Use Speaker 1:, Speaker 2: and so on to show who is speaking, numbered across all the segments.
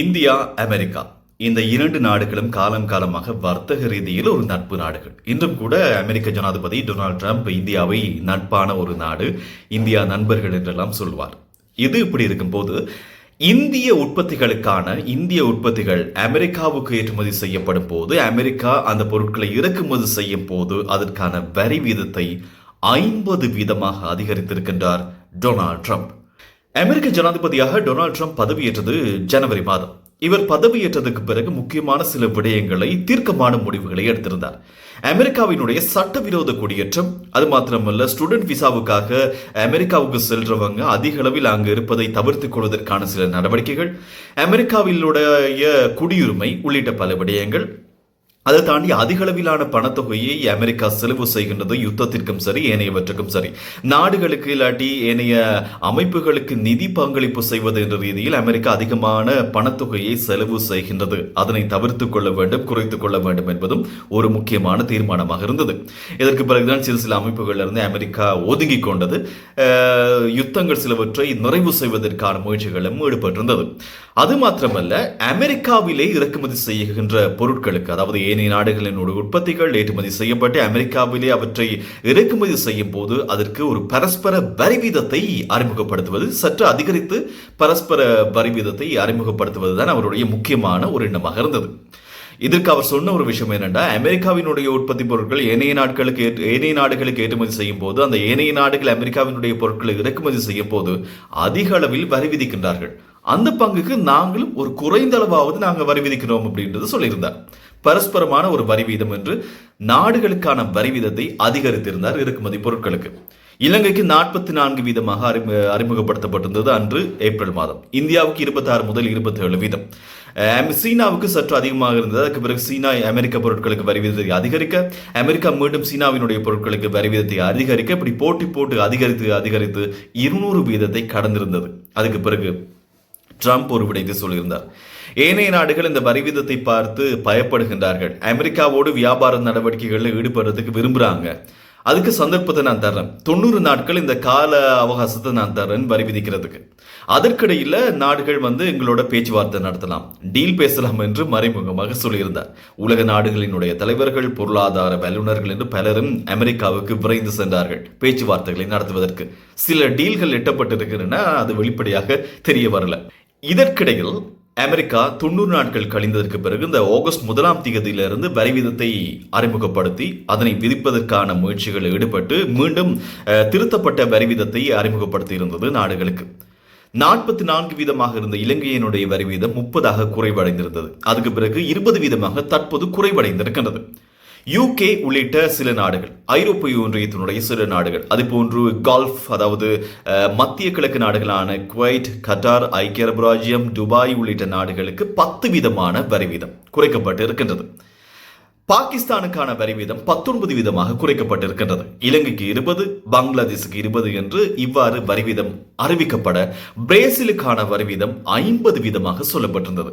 Speaker 1: India America. இந்த இரண்டு நாடுகளும் காலம் காலமாக வர்த்தக ரீதியில் ஒரு நட்பு நாடுகள். இன்றும் கூட அமெரிக்க ஜனாதிபதி டொனால்ட் ட்ரம்ப் இந்தியாவை நட்பான ஒரு நாடு இந்தியா நண்பர்கள் என்றெல்லாம் சொல்வார். இது இப்படி இருக்கும்போது இந்திய உற்பத்திகளுக்கான இந்திய உற்பத்திகள் அமெரிக்காவுக்கு ஏற்றுமதி செய்யப்படும் போது அமெரிக்கா அந்த பொருட்களை இறக்குமதி செய்யும் போது அதற்கான வரி வீதத்தை ஐம்பது வீதமாக அதிகரித்திருக்கின்றார் டொனால்ட் ட்ரம்ப். அமெரிக்க ஜனாதிபதியாக டொனால்ட் ட்ரம்ப் பதவியேற்றது ஜனவரி மாதம். இவர் பதவியேற்றதுக்கு பிறகு முக்கியமான சில விடயங்களை தீர்க்கமான முடிவுகளை எடுத்திருந்தார். அமெரிக்காவினுடைய சட்டவிரோத குடியேற்றம் அது மாத்திரமல்ல ஸ்டூடெண்ட் விசாவுக்காக அமெரிக்காவுக்கு செல்றவங்க அதிக அளவில் அங்கு இருப்பதை தவிர்த்துக் கொள்வதற்கான சில நடவடிக்கைகள் அமெரிக்காவிலுடைய குடியுரிமை உள்ளிட்ட பல விடயங்கள் அதை தாண்டி அதிக அளவிலான பணத்தொகையை அமெரிக்கா செலவு செய்கின்றது யுத்தத்திற்கும் சரி ஏனையவற்றுக்கும் சரி. நாடுகளுக்கு இல்லாட்டி ஏனைய அமைப்புகளுக்கு நிதி பங்களிப்பு செய்வது என்ற ரீதியில் அமெரிக்கா அதிகமான பணத்தொகையை செலவு செய்கின்றது. அதனை தவிர்த்து கொள்ள வேண்டும் குறைத்துக் கொள்ள வேண்டும் என்பதும் ஒரு முக்கியமான தீர்மானமாக இருந்தது. இதற்கு பிறகுதான் சில சில அமைப்புகளில் இருந்து அமெரிக்கா ஒதுங்கி கொண்டது. யுத்தங்கள் சிலவற்றை நிறைவு செய்வதற்கான முயற்சிகளும் ஈடுபட்டிருந்தது. அது மாத்திரமல்ல அமெரிக்காவிலே இறக்குமதி செய்கின்ற பொருட்களுக்கு அதாவது ஏனைய நாடுகளின் உற்பத்திகள் ஏற்றுமதி செய்யப்பட்டு அமெரிக்காவிலே அவற்றை இறக்குமதி செய்யும் போது அதற்கு ஒரு பரஸ்பர வரி வீதத்தை அறிமுகப்படுத்துவது சற்று அதிகரித்து பரஸ்பர வரி வீதத்தை அறிமுகப்படுத்துவதுதான் அவருடைய முக்கியமான ஒரு எண்ணமாக இருந்தது. இதற்கு அவர் சொன்ன ஒரு விஷயம் என்னென்னா அமெரிக்காவினுடைய உற்பத்தி பொருட்கள் ஏனைய நாட்களுக்கு ஏற்று- ஏனைய நாடுகளுக்கு ஏற்றுமதி செய்யும் போது அந்த ஏனைய நாடுகள் அமெரிக்காவினுடைய பொருட்களை இறக்குமதி செய்யும் போது அதிக அளவில் வரி விதிக்கின்றார்கள். அந்த பங்குக்கு நாங்களும் ஒரு குறைந்த அளவாவது நாங்கள் வரி விதிக்கிறோம் அப்படின்றது சொல்லியிருந்தார். பரஸ்பரமான ஒரு வரி வீதம் என்று நாடுகளுக்கான வரி வீதத்தை அதிகரித்திருந்தார் இறக்குமதி பொருட்களுக்கு. இலங்கைக்கு நாற்பத்தி நான்கு வீதமாக அறிமு அறிமுகப்படுத்தப்பட்டிருந்தது அன்று ஏப்ரல் மாதம். இந்தியாவுக்கு இருபத்தாறு முதல் இருபத்தி ஏழு வீதம் சீனாவுக்கு சற்று அதிகமாக இருந்தது. அதுக்கு பிறகு சீனா அமெரிக்க பொருட்களுக்கு வரி விதத்தை அதிகரிக்க அமெரிக்கா மீண்டும் சீனாவினுடைய பொருட்களுக்கு வரி விதத்தை அதிகரிக்க இப்படி போட்டி போட்டு அதிகரித்து அதிகரித்து இருநூறு வீதத்தை கடந்திருந்தது. அதுக்கு பிறகு ட்ரம்ப் ஒரு விடயத்தை சொல்லியிருந்தார். ஏனைய நாடுகள் இந்த வரி விதத்தை பார்த்து பயப்படுகின்றார்கள். அமெரிக்காவோடு வியாபார நடவடிக்கைகளில் ஈடுபடுறதுக்கு விரும்புகிறாங்க அதுக்கு சந்தர்ப்பத்தை நான் தர்றேன். தொண்ணூறு நாட்கள் இந்த கால அவகாசத்தை நான் தர்றேன் வரி விதிக்கிறதுக்கு. அதற்கிடையில் நாடுகள் வந்து எங்களோட பேச்சுவார்த்தை நடத்தலாம். டீல் பேசலாம் என்று மறைமுகமாக சொல்லியிருந்தார். உலக நாடுகளினுடைய தலைவர்கள் பொருளாதார வல்லுநர்கள் என்று பலரும் அமெரிக்காவுக்கு விரைந்து சென்றார்கள் பேச்சுவார்த்தைகளை நடத்துவதற்கு. சில டீல்கள் எட்டப்பட்டிருக்கின்றன அது வெளிப்படையாக தெரிய வரல. இதற்கிடையில் அமெரிக்கா தொண்ணூறு நாட்கள் கழிந்ததற்கு பிறகு இந்த ஆகஸ்ட் முதலாம் தேதியிலிருந்து வரி விதத்தை அறிமுகப்படுத்தி அதனை விதிப்பதற்கான முயற்சிகளில் ஈடுபட்டு மீண்டும் அஹ், திருத்தப்பட்ட வரி விதத்தை அறிமுகப்படுத்தி இருந்தது நாடுகளுக்கு. நாற்பத்தி நான்கு வீதமாக இருந்த இலங்கையினுடைய வரி வீதம் முப்பதாக குறைவடைந்திருந்தது. அதுக்கு பிறகு இருபது வீதமாக தற்போது குறைவடைந்திருக்கின்றது. யூகே உள்ளிட்ட சில நாடுகள் ஐரோப்பிய ஒன்றியத்தினுடைய சில நாடுகள் அது போன்று கல்ஃப் அதாவது மத்திய கிழக்கு நாடுகளான குவைட் கட்டார் ஐக்கிய அரபு ராஜ்யம் துபாய் உள்ளிட்ட நாடுகளுக்கு பத்து வீதமான வரி வீதம் குறைக்கப்பட்டு இருக்கின்றது. பாகிஸ்தானுக்கான வரி வீதம் பத்தொன்பது வீதமாக குறைக்கப்பட்டிருக்கின்றது இலங்கைக்கு இருபது பங்களாதேஷுக்கு இருபது என்று இவ்வாறு வரி வீதம் அறிவிக்கப்பட பிரேசிலுக்கான வரி வீதம் ஐம்பது வீதமாக சொல்லப்பட்டிருந்தது.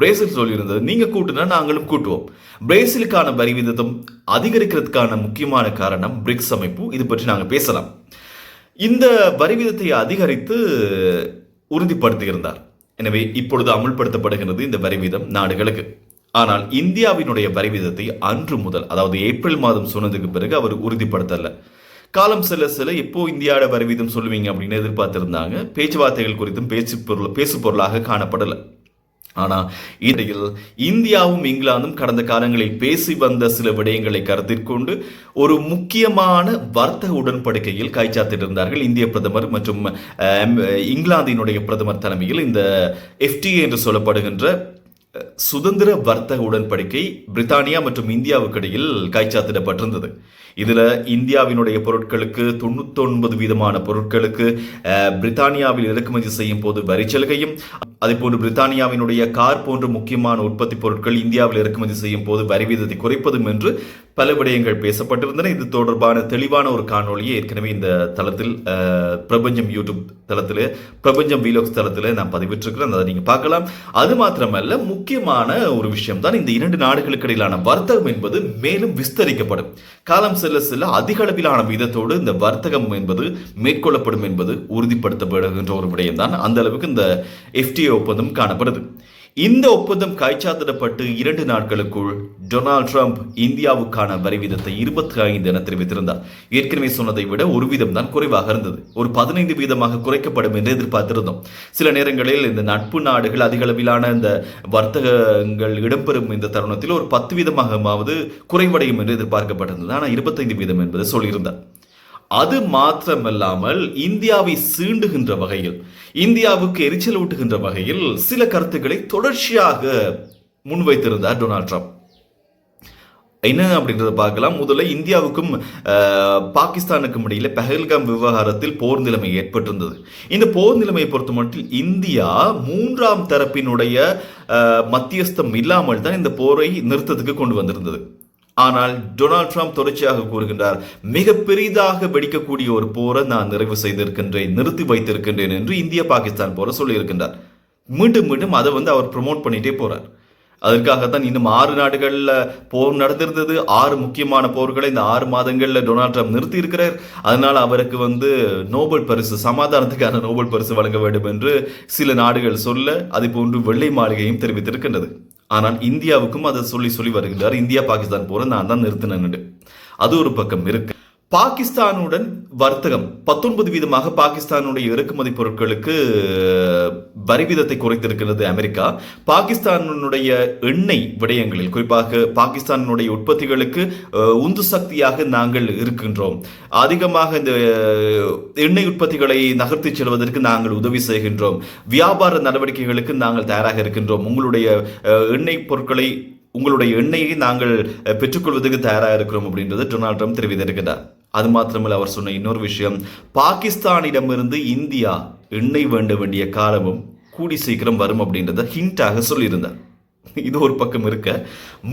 Speaker 1: பிரேசில் சொல்லியிருந்தது நீங்கள் கூட்டுனா நாங்களும் கூட்டுவோம். பிரேசிலுக்கான வரி வீதம் அதிகரிக்கிறதுக்கான முக்கியமான காரணம் பிரிக்ஸ் அமைப்பு. இது பற்றி நாங்கள் பேசலாம். இந்த வரி விதத்தை அதிகரித்து உறுதிப்படுத்தியிருந்தார். எனவே இப்பொழுது அமுல்படுத்தப்படுகிறது இந்த வரி வீதம் நாடுகளுக்கு. ஆனால் இந்தியாவினுடைய வரி வீதத்தை அன்று முதல் அதாவது ஏப்ரல் மாதம் சொன்னதுக்கு பிறகு அவர் உறுதிப்படுத்தல. காலம் செல்ல செல்ல எப்போ இந்தியாவோட வரி வீதம் சொல்லுவீங்க அப்படின்னு எதிர்பார்த்திருந்தாங்க. பேச்சுவார்த்தைகள் குறித்தும் பேச்சு பொருள் பேசு பொருளாக காணப்படலை. ஆனா இன்றையில் இந்தியாவும் இங்கிலாந்தும் கடந்த காலங்களில் பேசி வந்த சில விடயங்களை கருத்தில் கொண்டு ஒரு முக்கியமான வர்த்தக உடன்படிக்கையில் கைச்சாத்திட்டிருந்தார்கள் இந்திய பிரதமர் மற்றும் இங்கிலாந்தினுடைய பிரதமர் தலைமையில் இந்த எஃப்டிஏ என்று சொல்லப்படுகின்ற சுதந்திர வர்த்தக உடன்படிக்கை பிரித்தானியா மற்றும் இந்தியாவுக்கு இடையில் கைச்சாத்திடப்பட்டிருந்தது. இதில் இந்தியாவினுடைய பொருட்களுக்கு தொண்ணூத்தொன்பது வீதமான பொருட்களுக்கு பிரித்தானியாவில் இறக்குமதி செய்யும் போது வரி சலுகையும் அதேபோன்று பிரித்தானியாவினுடைய கார் போன்ற முக்கியமான உற்பத்தி பொருட்கள் இந்தியாவில் இறக்குமதி செய்யும் போது வரி வீதத்தை குறைப்பதும் என்று பல விடயங்கள் பேசப்பட்டிருந்தன. இது தொடர்பான தெளிவான ஒரு காணொலியை ஏற்கனவே இந்த தளத்தில் பிரபஞ்சம் யூடியூப் தளத்தில் பிரபஞ்சம் வீலோக்ஸ் தளத்தில் நான் பதிவிட்டிருக்கிறேன் அதை நீங்கள் பார்க்கலாம். அது மாத்திரமல்ல முக்கியமான ஒரு விஷயம் தான் இந்த இரண்டு நாடுகளுக்கு இடையிலான வர்த்தகம் என்பது மேலும் விஸ்தரிக்கப்படும். காலம் செல்ல செல்ல அதிக அளவிலான விதத்தோடு இந்த வர்த்தகம் என்பது மேற்கொள்ளப்படும் என்பது உறுதிப்படுத்தப்படுகின்ற ஒரு விடயம் தான் அந்த அளவுக்கு இந்த எஃப்டிஏ ஒப்பந்தம் காணப்படுது. இந்த ஒப்பந்தம் கைச்சாத்திடப்பட்டு இரண்டு நாட்களுக்குள் டொனால்ட் ட்ரம்ப் இந்தியாவுக்கான வரி வீதத்தை இருபத்தி ஐந்து என தெரிவித்திருந்தார். ஏற்கனவே சொன்னதை விட ஒரு வீதம் தான் குறைவாக இருந்தது. ஒரு பதினைந்து வீதமாக குறைக்கப்படும் என்று எதிர்பார்த்திருந்தோம். சில நேரங்களில் இந்த நட்பு நாடுகள் அதிக அளவிலான இந்த வர்த்தகங்கள் இடம்பெறும் இந்த தருணத்தில் ஒரு பத்து வீதமாகவாவது குறைவடையும் என்று எதிர்பார்க்கப்பட்டிருந்தது. ஆனால் இருபத்தைந்து வீதம் என்பது சொல்லியிருந்தார். அது மாத்திரமல்லாமல் இந்தியாவை சீண்டுகின்ற வகையில் இந்தியாவுக்கு எரிச்சல் ஊட்டுகின்ற வகையில் சில கருத்துக்களை தொடர்ச்சியாக முன்வைத்திருந்தார் டொனால்ட் ட்ரம்ப். என்ன அப்படின்றத பார்க்கலாம். முதல்ல இந்தியாவுக்கும் பாகிஸ்தானுக்கும் இடையில பெஹல்காம் விவகாரத்தில் போர் நிலைமை ஏற்பட்டிருந்தது. இந்த போர் நிலைமையை பொறுத்த மட்டும் இந்தியா மூன்றாம் தரப்பினுடைய மத்தியஸ்தம் இல்லாமல் தான் இந்த போரை நிறுத்தத்துக்கு கொண்டு வந்திருந்தது. ஆனால் டொனால்ட் ட்ரம்ப் தொடர்ச்சியாக கூறுகின்றார் மிக பெரிதாக வெடிக்கக்கூடிய ஒரு போரை நான் நிறைவு செய்திருக்கின்றேன் நிறுத்தி வைத்திருக்கின்றேன் என்று இந்தியா பாகிஸ்தான் போரை சொல்லியிருக்கின்றார். மீண்டும் மீண்டும் அதை வந்து அவர் ப்ரொமோட் பண்ணிட்டே போறார். அதற்காகத்தான் இன்னும் ஆறு நாடுகளில் போர் நடந்திருந்தது. ஆறு முக்கியமான போர்களை இந்த ஆறு மாதங்களில் டொனால்ட் ட்ரம்ப் நிறுத்தி இருக்கிறார் அதனால் அவருக்கு வந்து நோபல் பரிசு சமாதானத்துக்கான நோபல் பரிசு வழங்க வேண்டும் என்று சில நாடுகள் சொல்ல அதே போன்று வெள்ளை மாளிகையும் தெரிவித்திருக்கின்றது. ஆனால் இந்தியாவுக்கும் அதை சொல்லி சொல்லி வருகிறார் இந்தியா பாகிஸ்தான் போற நான் தான் நிறுத்தினேன். அது ஒரு பக்கம் இருக்கு. பாகிஸ்தானுடன் வர்த்தகம். பத்தொன்பது வீதமாக பாகிஸ்தானுடைய இறக்குமதி பொருட்களுக்கு வரி வீதத்தை குறைத்திருக்கிறது அமெரிக்கா. பாகிஸ்தானுடைய எண்ணெய் விடயங்களில் குறிப்பாக பாகிஸ்தானுடைய உற்பத்திகளுக்கு உந்து சக்தியாக நாங்கள் இருக்கின்றோம். அதிகமாக இந்த எண்ணெய் உற்பத்திகளை நகர்த்தி செல்வதற்கு நாங்கள் உதவி செய்கின்றோம். வியாபார நடவடிக்கைகளுக்கு நாங்கள் தயாராக இருக்கின்றோம். உங்களுடைய எண்ணெய் பொருட்களை உங்களுடைய எண்ணெயை நாங்கள் பெற்றுக்கொள்வதற்கு தயாராக இருக்கிறோம் அப்படின்றது டொனால்ட் ட்ரம்ப் தெரிவித்திருக்கிறார் அது மாத்திரமல்ல அவர் சொன்ன இன்னொரு விஷயம் பாகிஸ்தானிடமிருந்து இந்தியா எண்ணெய் வேண்ட வேண்டிய காலமும் கூடி சீக்கிரம் வரும் அப்படின்றத ஹிண்டாக சொல்லியிருந்தார். இது ஒரு பக்கம் இருக்க.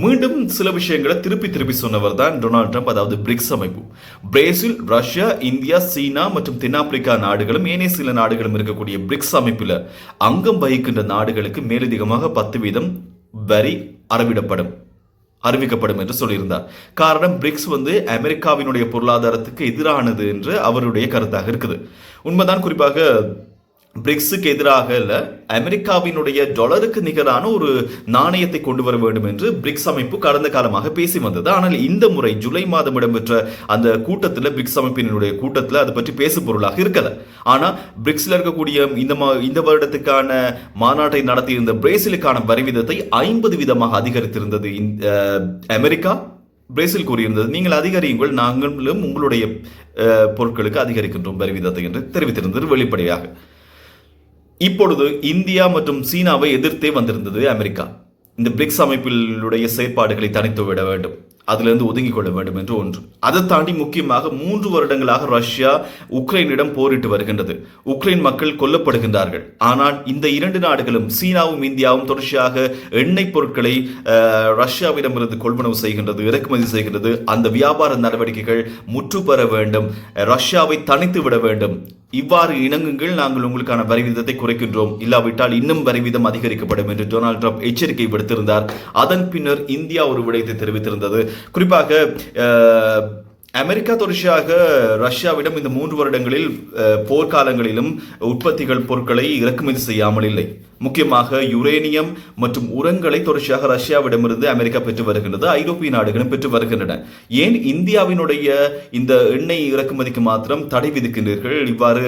Speaker 1: மீண்டும் சில விஷயங்களை திருப்பி திருப்பி சொன்னவர் தான் டொனால்ட் ட்ரம்ப் அதாவது பிரிக்ஸ் அமைப்பு. பிரேசில் ரஷ்யா இந்தியா சீனா மற்றும் தென்னாப்பிரிக்கா நாடுகளும் ஏனைய சில நாடுகளும் இருக்கக்கூடிய பிரிக்ஸ் அமைப்பில் அங்கம் வகிக்கின்ற நாடுகளுக்கு மேலதிகமாக பத்து வீதம் வரி அறிவிடப்படும் அறிவிக்கப்படும் என்று சொல்லியிருந்தார். காரணம் பிரிக்ஸ் வந்து அமெரிக்காவினுடைய பொருளாதாரத்துக்கு எதிரானது என்று அவருடைய கருத்தாக இருக்குது. உண்மைதான் குறிப்பாக பிரிக்ஸுக்கு எதிராக இல்லை அமெரிக்காவினுடைய டாலருக்கு நிகரான ஒரு நாணயத்தை கொண்டு வர வேண்டும் என்று பிரிக்ஸ் அமைப்பு கடந்த காலமாக பேசி வந்தது. ஆனால் இந்த முறை ஜூலை மாதம் இடம்பெற்ற அந்த கூட்டத்தில் பிரிக்ஸ் அமைப்பினுடைய கூட்டத்தில் அது பற்றி பேசு பொருளாக இருக்கல. ஆனால் பிரிக்ஸில் இருக்கக்கூடிய இந்த மா- இந்த வருடத்துக்கான மாநாட்டை நடத்தியிருந்த பிரேசிலுக்கான வரிவிதத்தை ஐம்பது விதமாக அதிகரித்திருந்தது இந்த, அமெரிக்கா. பிரேசில் கூறியிருந்தது நீங்கள் அதிகரியுங்கள் நாங்களும் உங்களுடைய பொருட்களுக்கு அதிகரிக்கின்றோம் வரிவிதத்தை என்று தெரிவித்திருந்தது வெளிப்படையாக. இப்பொழுது இந்தியா மற்றும் சீனாவை எதிர்த்தே வந்திருந்தது அமெரிக்கா. இந்த பிரிக்ஸ் அமைப்பிலுடைய செயற்பாடுகளை தனித்து விட வேண்டும். அதிலிருந்து ஒதுங்கிக் கொள்ள வேண்டும் என்று ஒன்று. அதை தாண்டி முக்கியமாக மூன்று வருடங்களாக ரஷ்யா உக்ரைனிடம் போரிட்டு வருகின்றது. உக்ரைன் மக்கள் கொல்லப்படுகின்றார்கள். ஆனால் இந்த இரண்டு நாடுகளும் சீனாவும் இந்தியாவும் தொடர்ச்சியாக எண்ணெய் பொருட்களை ரஷ்யாவிடமிருந்து கொள்வனவு செய்கின்றது இறக்குமதி செய்கின்றது. அந்த வியாபார நடவடிக்கைகள் முற்று பெற வேண்டும். ரஷ்யாவை தனித்து விட வேண்டும். இவ்வாறு இணங்குங்கள் நாங்கள் உங்களுக்கான வரி விதத்தை குறைக்கின்றோம். இல்லாவிட்டால் இன்னும் வரி வீதம் அதிகரிக்கப்படும் என்று டொனால்ட் ட்ரம்ப் எச்சரிக்கை விடுத்திருந்தார். அதன் பின்னர் இந்தியா ஒரு விடயத்தை தெரிவித்திருந்தது. குறிப்பாக அமெரிக்கா தொடர்ச்சியாக ரஷ்யாவிடம் இந்த மூன்று வருடங்களில் போர்க்காலங்களிலும் உற்பத்திகள் பொருட்களை இறக்குமதி செய்யாமல் இல்லை. முக்கியமாக யுரேனியம் மற்றும் உரங்களை தொடர்ச்சியாக ரஷ்யாவிடமிருந்து அமெரிக்கா பெற்று வருகின்றது ஐரோப்பிய நாடுகளும் பெற்று வருகின்றன. ஏன் இந்தியாவினுடைய இந்த எண்ணெய் இறக்குமதிக்கு மாத்திரம் தடை விதிக்கின்றீர்கள்? இவ்வாறு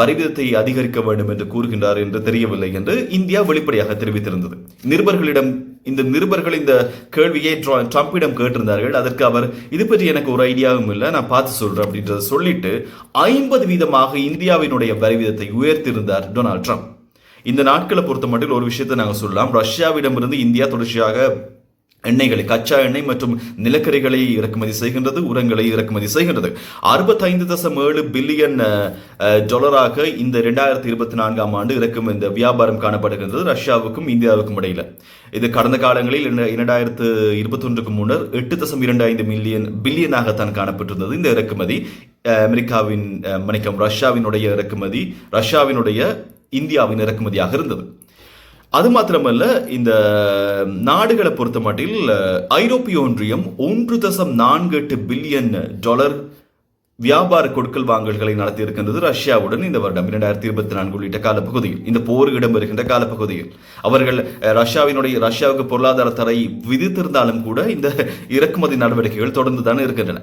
Speaker 1: வரி விதத்தை அதிகரிக்க வேண்டும் என்று கூறுகின்றார் என்று தெரியவில்லை என்று இந்தியா வெளிப்படையாக தெரிவித்திருந்தது. நிருபர்களிடம் இந்த நிருபர்கள் இந்த கேள்வியை ட்ர- ட்ரம்பிடம் கேட்டிருந்தார்கள். அதற்கு அவர் இது பற்றி எனக்கு ஒரு ஐடியாவும் இல்லை நான் பார்த்து சொல்றேன் அப்படின்றத சொல்லிட்டு ஐம்பது வீதமாக இந்தியாவினுடைய வரி வீதத்தை உயர்த்தியிருந்தார் டொனால்ட் ட்ரம்ப். இந்த நாட்களை பொறுத்த மட்டும் ஒரு விஷயத்தை நாங்கள் சொல்லலாம். ரஷ்யாவிடமிருந்து இந்தியா தொடர்ச்சியாக எண்ணெய்களை கச்சா எண்ணெய் மற்றும் நிலக்கரிகளை இறக்குமதி செய்கின்றது உரங்களை இறக்குமதி செய்கின்றது. அறுபத்தைந்து தசம் ஏழு பில்லியன் டாலராக இந்த ரெண்டாயிரத்தி இருபத்தி நான்காம் ஆண்டு இறக்கும் இந்த வியாபாரம் காணப்படுகின்றது ரஷ்யாவுக்கும் இந்தியாவுக்கும் இடையில. இது கடந்த காலங்களில் இரண்டு- இரண்டாயிரத்து இருபத்தொன்றுக்கு முன்னர் எட்டு தசம் இரண்டு ஐந்து மில்லியன் பில்லியனாகத்தான் காணப்பட்டிருந்தது. இந்த இறக்குமதி அமெரிக்காவின் மணிக்கம் ரஷ்யாவினுடைய இறக்குமதி ரஷ்யாவினுடைய இந்தியாவின் இறக்குமதியாக இருந்தது. அது மாத்திரமல்ல இந்த நாடுகளை பொறுத்த மட்டில் ஐரோப்பிய ஒன்றியம் ஒன்று தசம் நான்கு எட்டு பில்லியன் டாலர் வியாபார கொடுக்கல் வாங்கல்களை நடத்தி இருக்கின்றது ரஷ்யாவுடன் இந்த வருடம் இரண்டாயிரத்தி இருபத்தி நான்கு உள்ளிட்ட காலப்பகுதியில். இந்த போர் இடம்பெறுகின்ற காலப்பகுதியில். அவர்கள் ரஷ்யாவினுடைய ரஷ்யாவுக்கு பொருளாதார தடை விதித்திருந்தாலும் கூட இந்த இறக்குமதி நடவடிக்கைகள் தொடர்ந்து தான் இருக்கின்றன.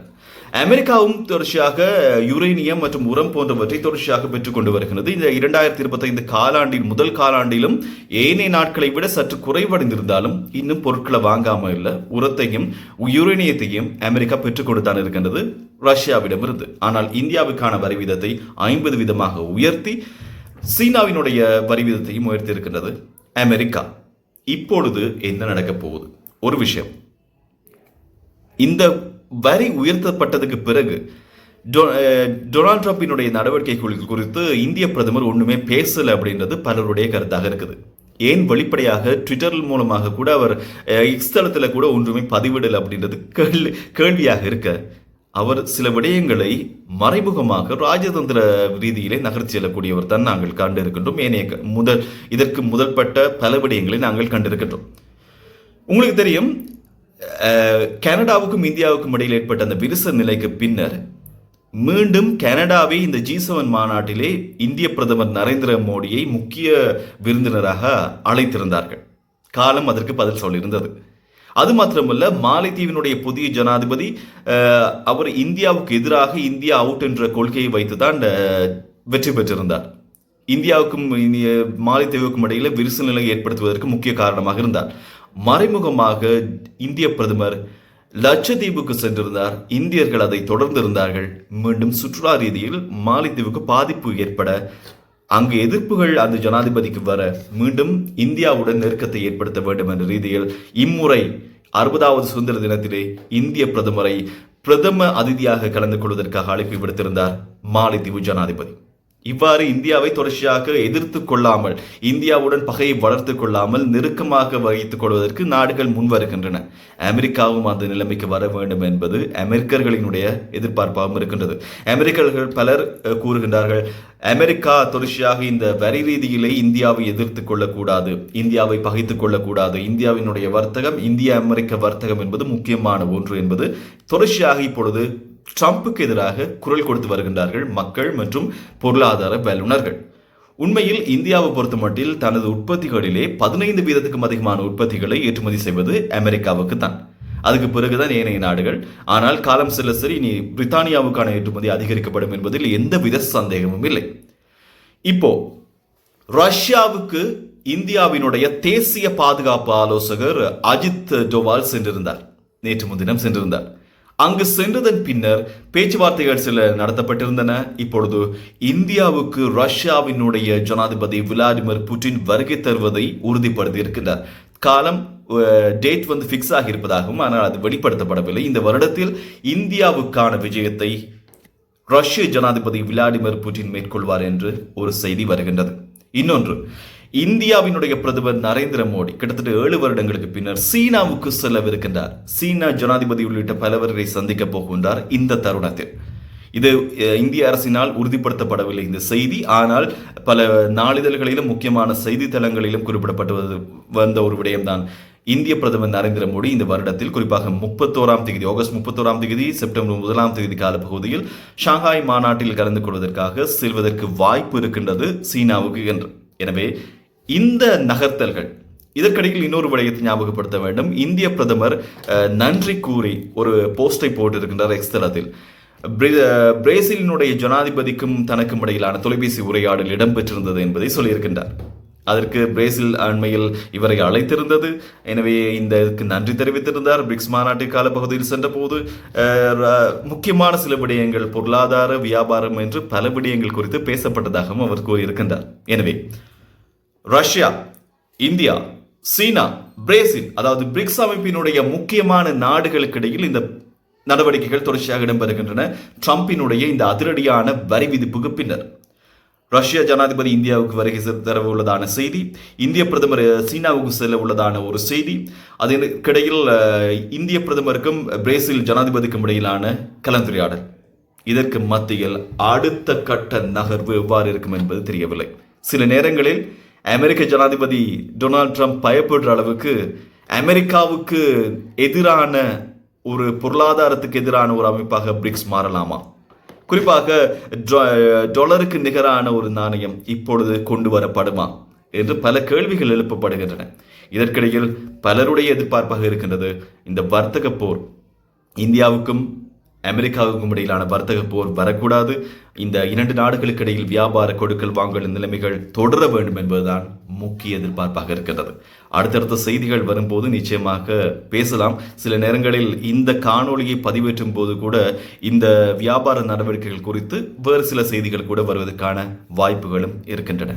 Speaker 1: அமெரிக்காவும் தொடர்ச்சியாக யுரேனியம் மற்றும் உரம் போன்றவற்றை தொடர்ச்சியாக பெற்றுக்கொண்டு வருகிறது. இந்த இரண்டாயிரத்தி இருபத்தைந்து காலாண்டின் முதல் காலாண்டிலும் ஏனைய நாட்களை விட சற்று குறைவடைந்திருந்தாலும் இன்னும் பொருட்களை வாங்காமல் இல்லை. உரத்தையும் யுரேனியத்தையும் அமெரிக்கா பெற்றுக்கொண்டு தான் இருக்கின்றது. ரஷ்யாவிடமிருந்து. ஆனால் இந்தியாவுக்கான வரி வீதத்தை ஐம்பது வீதமாக உயர்த்தி சீனாவினுடைய வரி வீதத்தையும் உயர்த்தி இருக்கின்றது அமெரிக்கா. இப்பொழுது என்ன நடக்கப் போகுது? ஒரு விஷயம். இந்த வரி உயர்த்தப்பட்டதுக்கு பிறகு டொ- டொனால்ட் ட்ரம்பினுடைய நடவடிக்கைகள் குறித்து இந்திய பிரதமர் ஒன்றுமே பேசலை அப்படின்றது பலருடைய கருத்தாக இருக்குது. ஏன் வெளிப்படையாக ட்விட்டர் மூலமாக கூட அவர் இஸ்தலத்தில் கூட ஒன்றுமே பதிவிடல் அப்படின்றது கேள்வி கேள்வியாக இருக்க. அவர் சில விடயங்களை மறைமுகமாக ராஜதந்திர ரீதியிலே நகர்த்தி செல்லக்கூடியவர் தான் நாங்கள் கண்டிருக்கின்றோம். ஏனைய முதல் இதற்கு முதல்பட்ட பல விடயங்களை நாங்கள் கண்டிருக்கின்றோம். உங்களுக்கு தெரியும் கனடாவுக்கும் இந்தியாவுக்கும் இடையில் ஏற்பட்ட அந்த விரிசல் நிலைக்கு பின்னர் மீண்டும் கனடாவை இந்த ஜி செவன் மாநாட்டிலே இந்திய பிரதமர் நரேந்திர மோடியை முக்கிய விருந்தினராக அழைத்திருந்தார்கள். காலம் அதற்கு பதில் சொல்லியிருந்தது அது மாத்திரமல்ல மாலைத்தீவினுடைய புதிய ஜனாதிபதி அஹ், அவர் இந்தியாவுக்கு எதிராக இந்தியா அவுட் என்ற கொள்கையை வைத்துதான் வெற்றி பெற்றிருந்தார். இந்தியாவுக்கும் மாலைத்தீவுக்கும் இடையில விரிசல் நிலை ஏற்படுத்துவதற்கு முக்கிய காரணமாக இருந்தார். மறைமுகமாக இந்திய பிரதமர் லட்சத்தீவுக்கு சென்றிருந்தார். இந்தியர்கள் அதை தொடர்ந்து இருந்தார்கள் மீண்டும் சுற்றுலா ரீதியில் மாலைத்தீவுக்கு பாதிப்பு ஏற்பட அங்கு எதிர்ப்புகள் அந்த ஜனாதிபதிக்கு வர மீண்டும் இந்தியாவுடன் நெருக்கத்தை ஏற்படுத்த வேண்டும் என்ற ரீதியில் இம்முறை அறுபதாவது சுதந்திர தினத்திலே இந்திய பிரதமரை பிரதம அதிதியாக கலந்து கொள்வதற்காக அழைப்பு விடுத்திருந்தார் மாலைத்தீவு ஜனாதிபதி. இவ்வாறு இந்தியாவை தொடர்ச்சியாக எதிர்த்து கொள்ளாமல் இந்தியாவுடன் பகையை வளர்த்து கொள்ளாமல் நெருக்கமாக வைத்துக் கொள்வதற்கு நாடுகள் முன் வருகின்றன. அமெரிக்காவும் அந்த நிலைமைக்கு வர வேண்டும் என்பது அமெரிக்கர்களினுடைய எதிர்பார்ப்பாகவும் இருக்கின்றது. அமெரிக்கர்கள் பலர் கூறுகின்றார்கள் அமெரிக்கா தொடர்ச்சியாக இந்த வரி ரீதியிலே இந்தியாவை எதிர்த்து கொள்ளக்கூடாது இந்தியாவை பகைத்துக் கொள்ளக்கூடாது. இந்தியாவினுடைய வர்த்தகம் இந்திய அமெரிக்க வர்த்தகம் என்பது முக்கியமான ஒன்று என்பது தொடர்ச்சியாக இப்பொழுது ட்ரம்ப்புக்கு எதிராக குரல் கொடுத்து வருகின்றார்கள் மக்கள் மற்றும் பொருளாதார வல்லுநர்கள். உண்மையில் இந்தியாவை பொறுத்தமட்டில் தனது உற்பத்திகளிலே பதினைந்து வீதத்துக்கும் அதிகமான உற்பத்திகளை ஏற்றுமதி செய்வது அமெரிக்காவுக்கு தான். அதுக்கு பிறகுதான் ஏனைய நாடுகள். ஆனால் காலம் செல்ல சரி இனி பிரித்தானியாவுக்கான ஏற்றுமதி அதிகரிக்கப்படும் என்பதில் எந்தவித சந்தேகமும் இல்லை. இப்போ ரஷ்யாவுக்கு இந்தியாவினுடைய தேசிய பாதுகாப்பு ஆலோசகர் அஜித் டோவால் சென்றிருந்தார். நேற்று முன்தினம் சென்றிருந்தார். அங்கு சென்றதன் பின்னர் பேச்சுவார்த்தைகள் சில நடத்தப்பட்டிருந்தன. இப்பொழுது இந்தியாவுக்கு ரஷ்யாவினுடைய ஜனாதிபதி விளாடிமிர் புட்டின் வருகை தருவதை உறுதிப்படுத்தி இருக்கின்றார் காலம் டேட் வந்து ஃபிக்ஸ் ஆகியிருப்பதாகவும் ஆனால் அது வெளிப்படுத்தப்படவில்லை. இந்த வருடத்தில் இந்தியாவுக்கான விஜயத்தை ரஷ்ய ஜனாதிபதி விளாடிமிர் புட்டின் மேற்கொள்வார் என்று ஒரு செய்தி வருகின்றது. இன்னொன்று இந்தியாவினுடைய பிரதமர் நரேந்திர மோடி கிட்டத்தட்ட ஏழு வருடங்களுக்கு பின்னர் சீனாவுக்கு செல்லவிருக்கின்றார். சீனா ஜனாதிபதி உள்ளிட்ட பலவரை சந்திக்க போகின்றார் இந்த தருணத்தில். இது இந்திய அரசினால் உறுதிப்படுத்தப்படவில்லை இந்த செய்தி. ஆனால் பல நாளிதழ்களிலும் முக்கியமான செய்தித்தளங்களிலும் குறிப்பிடப்பட்டு வந்த ஒரு விடயம்தான். இந்திய பிரதமர் நரேந்திர மோடி இந்த வருடத்தில் குறிப்பாக முப்பத்தோராம் தேதி ஆகஸ்ட் முப்பத்தோராம் தேதி செப்டம்பர் முதலாம் தேதி காலப்பகுதியில் ஷாங்காய் மாநாட்டில் கலந்து கொள்வதற்காக செல்வதற்கு வாய்ப்பு இருக்கின்றது சீனாவுக்கு என்று. எனவே இந்த நகர்த்தல்கள். இதற்கிடையில் இன்னொரு விடயத்தை ஞாபகப்படுத்த வேண்டும். இந்திய பிரதமர் நன்றி கூறி ஒரு போஸ்டை போட்டிருக்கின்றார் எக்ஸ் தளத்தில் பிரேசிலினுடைய ஜனாதிபதிக்கும் தனக்கும் இடையிலான தொலைபேசி உரையாடல் இடம்பெற்றிருந்தது என்பதை சொல்லியிருக்கின்றார். அதற்கு பிரேசில் அண்மையில் இவரை அழைத்திருந்தது. எனவே இந்த இதற்கு நன்றி தெரிவித்திருந்தார். பிரிக்ஸ் மாநாட்டு காலப்பகுதியில் சென்றபோது அஹ், முக்கியமான சில விடயங்கள் பொருளாதார வியாபாரம் என்று பல விடயங்கள் குறித்து பேசப்பட்டதாகவும் அவர் கூறியிருக்கின்றார். எனவே ரஷ்யா இந்தியா சீனா பிரேசில் அதாவது பிரிக்ஸ் அமைப்பினுடைய முக்கியமான நாடுகளுக்கு இடையில் இந்த நடவடிக்கைகள் தொடர்ச்சியாக இடம்பெறுகின்றன. ட்ரம்பினுடைய இந்த அதிரடியான வரி விதிப்புக்கு பின்னர் ரஷ்ய ஜனாதிபதி இந்தியாவுக்கு வருகை தர உள்ளதான செய்தி இந்திய பிரதமர் சீனாவுக்கு செல்ல உள்ளதான ஒரு செய்தி அதற்கிடையில் இந்திய பிரதமருக்கும் பிரேசில் ஜனாதிபதிக்கும் இடையிலான கலந்துரையாடல். இதற்கு மத்தியில் அடுத்த கட்ட நகர்வு எவ்வாறு இருக்கும் என்பது தெரியவில்லை. சில நேரங்களில் அமெரிக்க ஜனாதிபதி டொனால்ட் ட்ரம்ப் பயப்படுற அளவுக்கு அமெரிக்காவுக்கு எதிரான ஒரு பொருளாதாரத்துக்கு எதிரான ஒரு அமைப்பாக பிரிக்ஸ் மாறலாமா? குறிப்பாக டொலருக்கு நிகரான ஒரு நாணயம் இப்பொழுது கொண்டு வரப்படுமா? என்று பல கேள்விகள் எழுப்பப்படுகின்றன. இதற்கிடையில் பலருடைய எதிர்பார்ப்பாக இருக்கின்றது இந்த வர்த்தக போர். இந்தியாவுக்கும் அமெரிக்காவுக்கும் இடையிலான வர்த்தக போர் வரக்கூடாது. இந்த இரண்டு நாடுகளுக்கு இடையில் வியாபார கொடுக்கல் வாங்கல் நிலைமைகள் தொடர வேண்டும் என்பதுதான் முக்கிய எதிர்பார்ப்பாக இருக்கிறது அடுத்தடுத்த செய்திகள் வரும்போது நிச்சயமாக பேசலாம். சில நேரங்களில் இந்த காணொளியை பதிவேற்றும் போது கூட இந்த வியாபார நடவடிக்கைகள் குறித்து வேறு சில செய்திகள் கூட வருவதற்கான வாய்ப்புகளும் இருக்கின்றன.